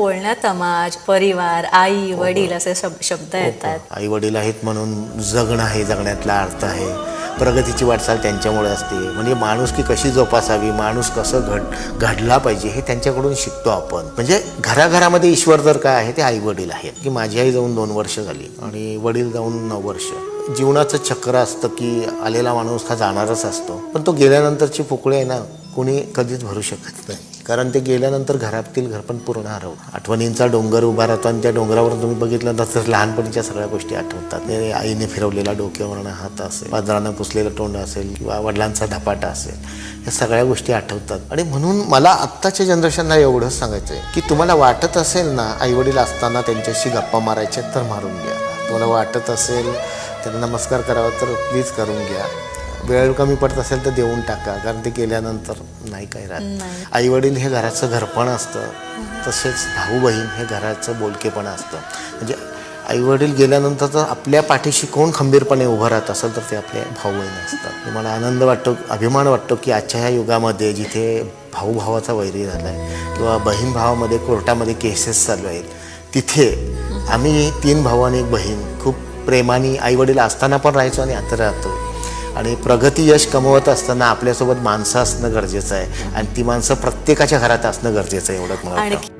बोलण्यात समाज परिवार आई वडील असे शब- शब्द येतात. आई वडील आहेत म्हणून जगणं आहे जगण्यातला अर्थ आहे. प्रगतीची वाटचाल त्यांच्यामुळे असते. म्हणजे माणूस की कशी जोपासावी माणूस कसं घड घडला पाहिजे हे त्यांच्याकडून शिकतो आपण. म्हणजे घराघरामध्ये ईश्वर जर काय आहे ते आई वडील आहेत. की माझी आई जाऊन दोन वर्ष झाली आणि वडील जाऊन नऊ वर्ष. जीवनाचं चक्र असतं की आलेला माणूस हा जाणारच असतो. पण तो गेल्यानंतरची पोकळी आहे ना कोणी कधीच भरू शकत नाही. कारण ते गेल्यानंतर घरातील घर पण पूर्ण हरवलं. आठवणींचा डोंगर उभा राहतो आणि त्या डोंगरावर तुम्ही बघितलं तर लहानपणीच्या सगळ्या गोष्टी आठवतात. आईने फिरवलेला डोक्यावरनं हात असेल पाजरानं पुसलेलं तोंड असेल किंवा वडिलांचा धपाटा असेल या सगळ्या गोष्टी आठवतात. आणि म्हणून मला आत्ताच्या जनरेशनला एवढंच सांगायचं आहे की तुम्हाला वाटत असेल ना आईवडील असताना त्यांच्याशी गप्पा मारायच्या तर मारून घ्या. तुम्हाला वाटत असेल त्यांना नमस्कार करावा तर प्लीज करून घ्या. वेळ कमी पडत असेल तर देऊन टाका. कारण ते केल्यानंतर नाही काय राहत. आई वडील हे घराचं घरपण असतं. तसेच भाऊ बहीण हे घराचं बोलकेपण असतं. म्हणजे आई वडील गेल्यानंतर तर आपल्या पाठीशी कोण खंबीरपणे उभं राहत असेल तर ते आपले भाऊ बहीण असतात. आणि मला आनंद वाटतो अभिमान वाटतो की आजच्या ह्या युगामध्ये जिथे भाऊ भावाचा वैरी झाला आहे किंवा बहीण भावामध्ये कोर्टामध्ये केसेस चालू आहेत तिथे आम्ही तीन भाऊ आणि एक बहीण खूप प्रेमाने आईवडील असताना पण राहायचो आणि आता राहतो. आणि प्रगती यश कमवत असताना आपल्यासोबत माणसं असणं गरजेचं आहे आणि ती माणसं प्रत्येकाच्या घरात असणं गरजेचं आहे एवढंच मला वाटतं.